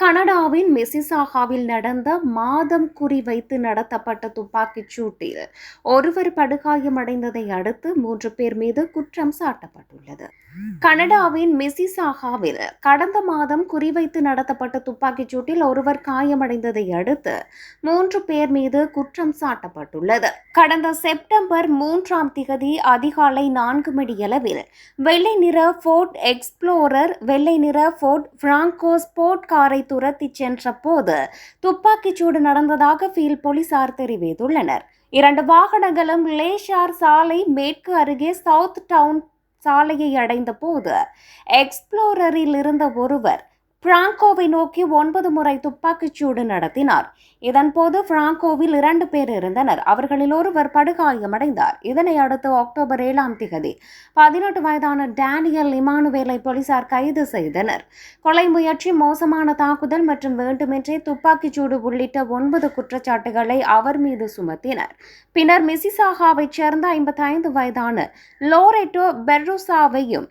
கனடாவின் மெசிசாகாவில் நடந்த மாதம் குறிவைத்து நடத்தப்பட்ட துப்பாக்கிச் சூட்டில் ஒருவர் படுகாயமடைந்ததை அடுத்து மூன்று பேர் மீது குற்றம் சாட்டப்பட்டுள்ளது. கனடாவின் மெசிசாகாவில் கடந்த மாதம் குறிவைத்து நடத்தப்பட்ட துப்பாக்கிச் சூட்டில் ஒருவர் காயமடைந்ததை அடுத்து மூன்று பேர் மீது குற்றம் சாட்டப்பட்டுள்ளது. கடந்த செப்டம்பர் மூன்றாம் திகதி அதிகாலை நான்கு மணியளவில் வெள்ளை நிற ஃபோர்ட் எக்ஸ்ப்ளோரர் வெள்ளை நிற ஃபோர்ட் பிராங்கோ ஸ்போர்ட் காரை துரத்தி சென்ற போது துப்பாக்கிச்சூடு நடந்ததாக ஃபீல் போலீசார் தெரிவித்துள்ளனர். இரண்டு வாகனங்களும் லேஷார் சாலை மேற்கு அருகே சவுத் டவுன் சாலையை அடைந்த போது எக்ஸ்ப்ளோரரில் இருந்த ஒருவர் பிராங்கோவை நோக்கி ஒன்பது முறை துப்பாக்கிச்சூடு நடத்தினார். இதன்போது பிராங்கோவில் இரண்டு பேர் இருந்தனர். அவர்களில் ஒருவர் படுகாயமடைந்தார். இதனை அடுத்து அக்டோபர் ஏழாம் திகதி பதினெட்டு வயதான டேனியல் இமானுவேலை போலீசார் கைது செய்தனர். கொலை முயற்சி மோசமான தாக்குதல் மற்றும் வேண்டுமென்றே துப்பாக்கிச்சூடு உள்ளிட்ட ஒன்பது குற்றச்சாட்டுகளை அவர் மீது சுமத்தினர். பின்னர் மிசிசாகாவைச் சேர்ந்த ஐம்பத்தைந்து வயதான லோரெட்டோ பெர்ருசாவையும்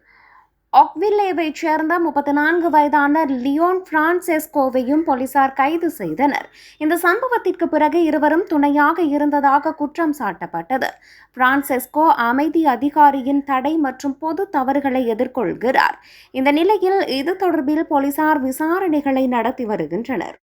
ஒக்வில்லேவைச் சேர்ந்த முப்பத்தி நான்கு வயதான லியோன் பிரான்செஸ்கோவையும் போலீசார் கைது செய்தனர். இந்த சம்பவத்திற்கு பிறகு இருவரும் துணையாக இருந்ததாக குற்றம் சாட்டப்பட்டது. பிரான்செஸ்கோ அமைதி அதிகாரியின் தடை மற்றும் பொது தவறுகளை எதிர்கொள்கிறார். இந்த நிலையில் இது தொடர்பில் போலீசார் விசாரணைகளை நடத்தி வருகின்றனர்.